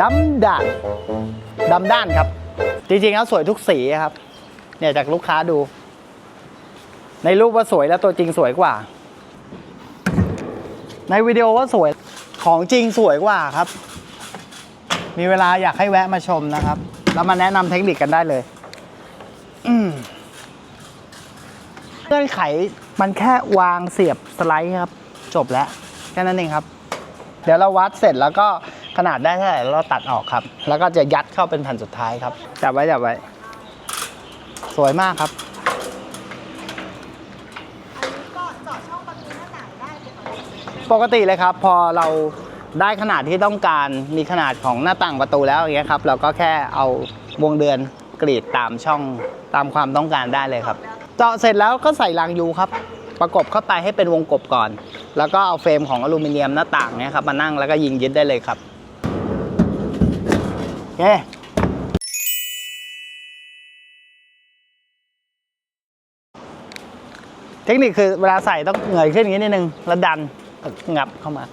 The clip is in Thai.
ดำด่านดำด้านครับ จริงๆแล้วสวยทุกสีครับ เนี่ยจากลูกค้าดู ในรูปว่าสวยแล้วตัวจริงสวยกว่า ในวิดีโอว่าสวยของจริงสวยกว่าครับ มีเวลาอยากให้แวะมาชมนะครับ แล้วมาแนะนำเทคนิคกันได้เลยเงื่อนไขมันแค่วางเสียบสไลด์ครับ จบแล้วแค่นั้นเองครับ เดี๋ยวเราวัดเสร็จแล้วก็ ขนาดได้เท่าไหร่เราตัดออกครับ แล้วก็จะยัดเข้าเป็นแผ่นสุดท้ายครับ จับไว้จับไว้ สวยมากครับอันนี้ก็เจาะช่องประตูหน้าต่างได้ปกติปกติเลยครับ พอเราได้ขนาดที่ต้องการมีขนาดของหน้าต่างประตูแล้วอย่างเงี้ยครับ เราก็แค่เอาวงเดือนกรีดตามช่องตามความต้องการได้เลยครับ เจาะเสร็จแล้วก็ใส่รางยูครับประกบเข้าไปให้เป็นวงกบก่อน แล้วก็เอาเฟรมของอลูมิเนียมหน้าต่างเนี่ยครับมานั่งแล้วก็ยิงยึดได้เลยครับโอ เคเทคนิคคือเวลาใส่ต้องเหงยขึ้นอย่างนี้นิดนึงแล้วดันงับเข้ามา